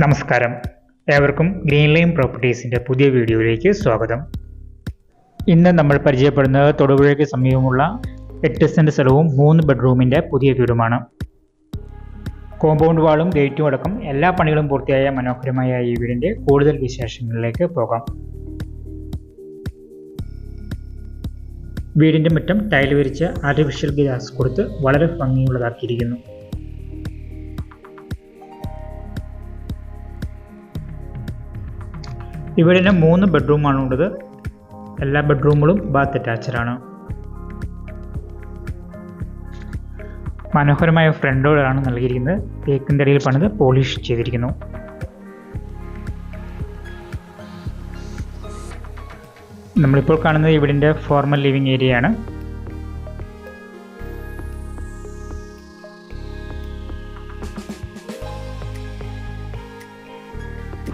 നമസ്കാരം. ഏവർക്കും green line പ്രോപ്പർട്ടീസിന്റെ പുതിയ വീഡിയോയിലേക്ക് സ്വാഗതം. ഇന്ന് നമ്മൾ പരിചയപ്പെടുന്നത് തൊടുപുഴയ്ക്ക് സമീപമുള്ള എട്ട് സെന്റ് സ്ഥലവും മൂന്ന് ബെഡ്റൂമിന്റെ പുതിയ വീടുമാണ്. കോമ്പൗണ്ട് വാളും ഗേറ്റും അടക്കം എല്ലാ പണികളും പൂർത്തിയായ മനോഹരമായ ഈ വീടിന്റെ കൂടുതൽ വിശേഷങ്ങളിലേക്ക് പോകാം. വീടിന്റെ മുറ്റം ടൈൽ വിരിച്ച് ആർട്ടിഫിഷ്യൽ ഗ്ലാസ് കൊടുത്ത് വളരെ ഭംഗിയുള്ളതാക്കിയിരിക്കുന്നു. ഇവിടെ മൂന്ന് ബെഡ്റൂമാണ് ഉള്ളത് എല്ലാ ബെഡ്റൂമുകളും ബാത്ത് അറ്റാച്ച്ഡ് ആണ്. മനോഹരമായ ഫ്രണ്ട് ഡോറാണ് നൽകിയിരിക്കുന്നത്. തേക്കിന്റെ ഇടയിൽ പണിത് പോളിഷ് ചെയ്തിരിക്കുന്നു. നമ്മളിപ്പോൾ കാണുന്നത് ഇവിടിന്റെ ഫോർമൽ ലിവിങ് ഏരിയയാണ്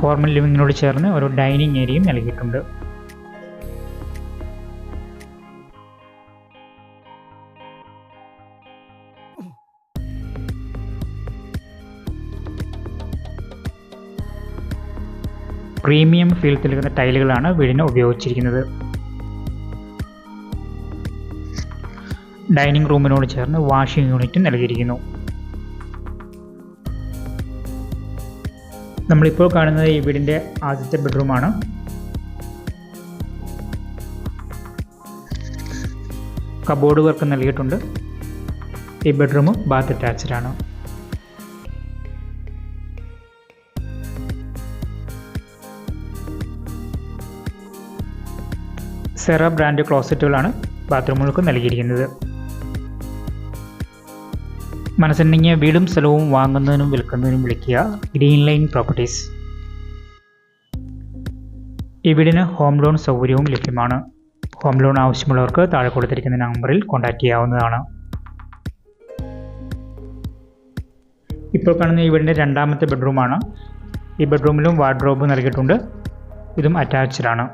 ഫോർമൽ ലിവിങ്ങിനോട് ചേർന്ന് ഒരു ഡൈനിങ് ഏരിയയും നൽകിയിട്ടുണ്ട്. പ്രീമിയം ഫീൽ നൽകുന്ന ടൈലുകളാണ് വീടിന് ഉപയോഗിച്ചിരിക്കുന്നത്. ഡൈനിങ് റൂമിനോട് ചേർന്ന് വാഷിംഗ് യൂണിറ്റും നൽകിയിരിക്കുന്നു. നമ്മളിപ്പോൾ കാണുന്നത് ഈ വീടിന്റെ ആദ്യത്തെ ബെഡ്റൂമാണ്. കബോർഡ് വർക്ക് നൽകിയിട്ടുണ്ട്. ഈ ബെഡ്റൂം ബാത്ത് അറ്റാച്ച്ഡ് ആണ്. സെറ ബ്രാൻഡ് ക്ലോസറ്റുകളാണ് ബാത്റൂമുകൾക്ക് നൽകിയിരിക്കുന്നത്. മനസ്സുണ്ടെങ്കിൽ വീടും സ്ഥലവും വാങ്ങുന്നതിനും വിൽക്കുന്നതിനും വിളിക്കുക. Green line properties. ഈ വീടിന് ഹോം ലോൺ സൗകര്യവും ലഭ്യമാണ്. ഹോം ലോൺ ആവശ്യമുള്ളവർക്ക് താഴെ കൊടുത്തിരിക്കുന്ന നമ്പറിൽ കോൺടാക്റ്റ് ചെയ്യാവുന്നതാണ്. ഇപ്പോൾ കാണുന്ന ഈ വീടിന്റെ രണ്ടാമത്തെ ബെഡ്റൂമാണ്. ഈ ബെഡ്റൂമിലും വാർഡ്രോബ് നൽകിയിട്ടുണ്ട്. ഇതും അറ്റാച്ച്ഡ് ആണ്.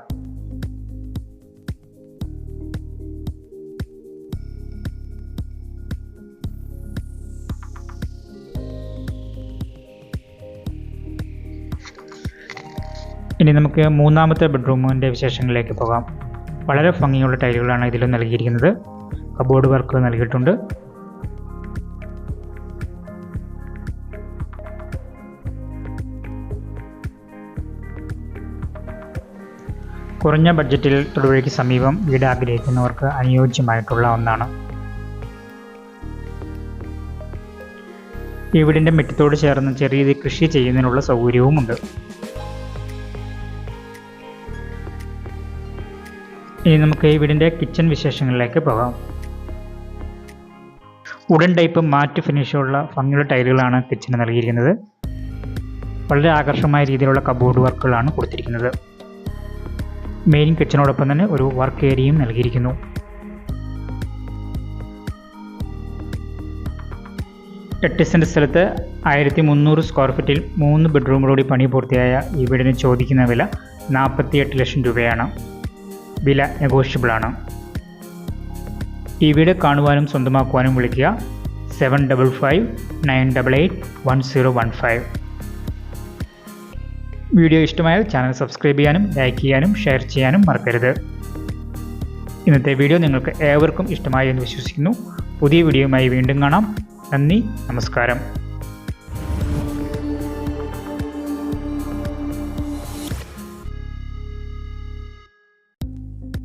ഇനി നമുക്ക് മൂന്നാമത്തെ ബെഡ്റൂമിന്റെ വിശേഷങ്ങളിലേക്ക് പോകാം. വളരെ ഭംഗിയുള്ള ടൈലുകളാണ് ഇതിൽ നൽകിയിരിക്കുന്നത്. കബോർഡ് വർക്ക് നൽകിയിട്ടുണ്ട്. കുറഞ്ഞ ബഡ്ജറ്റിൽ തൊടുപുഴയ്ക്ക് സമീപം വീട് ആഗ്രഹിക്കുന്നവർക്ക് അനുയോജ്യമായിട്ടുള്ള ഒന്നാണ്. ഈ വീടിന്റെ മുറ്റത്തോട് ചേർന്ന് ചെറിയ കൃഷി ചെയ്യുന്നതിനുള്ള സൗകര്യവുമുണ്ട്. ഇനി നമുക്ക് ഈ വീടിന്റെ കിച്ചൺ വിശേഷങ്ങളിലേക്ക് പോകാം. ഉടൻ ടൈപ്പ് മാറ്റ് ഫിനിഷുള്ള ഭംഗിയുള്ള ടൈലുകളാണ് കിച്ചന് നൽകിയിരിക്കുന്നത്. വളരെ ആകർഷകമായ രീതിയിലുള്ള കബോർഡ് വർക്കുകളാണ് കൊടുത്തിരിക്കുന്നത്. മെയിൻ കിച്ചനോടൊപ്പം തന്നെ ഒരു വർക്ക് ഏരിയയും നൽകിയിരിക്കുന്നു. എട്ട് സെന്റ് സ്ഥലത്ത് ആയിരത്തി മുന്നൂറ് സ്ക്വയർ ഫീറ്റിൽ മൂന്ന് ബെഡ്റൂമുകളോടി പണി പൂർത്തിയായ ഈ വീടിന് ചോദിക്കുന്ന വില നാൽപ്പത്തി എട്ട് ലക്ഷം രൂപയാണ്. വില നെഗോഷ്യബിൾ ആണ് ഈ വീട് കാണുവാനും സ്വന്തമാക്കുവാനും വിളിക്കുക. Seven double five nine double eight one zero one five video ഇഷ്ടമായാൽ ചാനൽ സബ്സ്ക്രൈബ് ചെയ്യാനും ലൈക്ക് ചെയ്യാനും ഷെയർ ചെയ്യാനും മറക്കരുത്. ഇന്നത്തെ വീഡിയോ നിങ്ങൾക്ക് ഏവർക്കും ഇഷ്ടമായി എന്ന് വിശ്വസിക്കുന്നു. പുതിയ വീഡിയോയുമായി വീണ്ടും കാണാം. നന്ദി നമസ്കാരം.